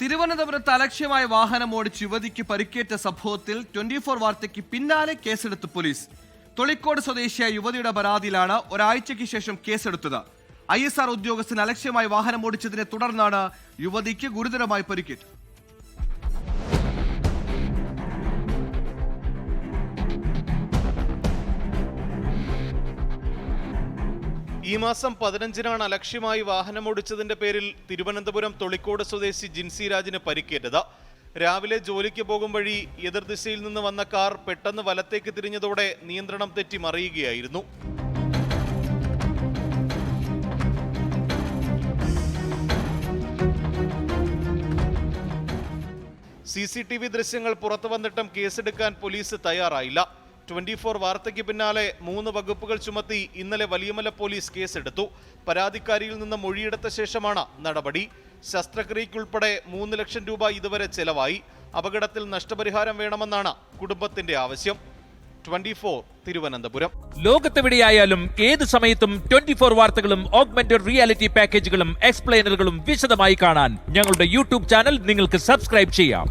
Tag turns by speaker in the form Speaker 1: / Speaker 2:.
Speaker 1: തിരുവനന്തപുരത്ത് അലക്ഷ്യമായ വാഹനം ഓടിച്ച് യുവതിക്ക് പരിക്കേറ്റ സംഭവത്തിൽ ട്വന്റി ഫോർ വാർത്തയ്ക്ക് പിന്നാലെ കേസെടുത്ത് പോലീസ്. തൊളിക്കോട് സ്വദേശിയായ യുവതിയുടെ പരാതിയിലാണ് ഒരാഴ്ചയ്ക്ക് ശേഷം കേസെടുത്തത്. ഐ എസ് ആർ ഉദ്യോഗസ്ഥൻ അലക്ഷ്യമായി വാഹനം ഓടിച്ചതിനെ തുടർന്നാണ് യുവതിക്ക് ഗുരുതരമായി പരിക്കേറ്റത്.
Speaker 2: ഈ മാസം പതിനഞ്ചിനാണ് അലക്ഷ്യമായി വാഹനമോടിച്ചതിന്റെ പേരിൽ തിരുവനന്തപുരം തൊളിക്കോട് സ്വദേശി ജിൻസി രാജിന് പരിക്കേറ്റത്. രാവിലെ ജോലിക്ക് പോകും വഴി എതിർദിശയിൽ നിന്ന് വന്ന കാർ പെട്ടെന്ന് വലത്തേക്ക് തിരിഞ്ഞതോടെ നിയന്ത്രണം തെറ്റി മറിയുകയായിരുന്നു. സി സി ടി വി ദൃശ്യങ്ങൾ പുറത്തു വന്നിട്ടും കേസെടുക്കാൻ പോലീസ് തയ്യാറായില്ല. ട്വന്റി ഫോർ വാർത്തയ്ക്ക് പിന്നാലെ മൂന്ന് വകുപ്പുകൾ ചുമത്തി ഇന്നലെ വലിയമല പോലീസ് കേസെടുത്തു. പരാതിക്കാരിയിൽ നിന്ന് മൊഴിയെടുത്ത ശേഷമാണ് നടപടി. ശസ്ത്രക്രിയയ്ക്കുൾപ്പെടെ മൂന്ന് ലക്ഷം രൂപ ഇതുവരെ ചെലവായി. അപകടത്തിൽ നഷ്ടപരിഹാരം വേണമെന്നാണ് കുടുംബത്തിന്റെ ആവശ്യം. Twenty four Thiruvananthapuram.
Speaker 3: ലോകത്തെവിടെയായാലും ഏത് സമയത്തും ട്വന്റി ഫോർ വാർത്തകളും ഓഗ്മെന്റഡ് റിയാലിറ്റി പാക്കേജുകളും എക്സ്പ്ലെയിനറുകളും വിശദമായി കാണാൻ ഞങ്ങളുടെ യൂട്യൂബ് ചാനൽ നിങ്ങൾക്ക് സബ്സ്ക്രൈബ് ചെയ്യാം.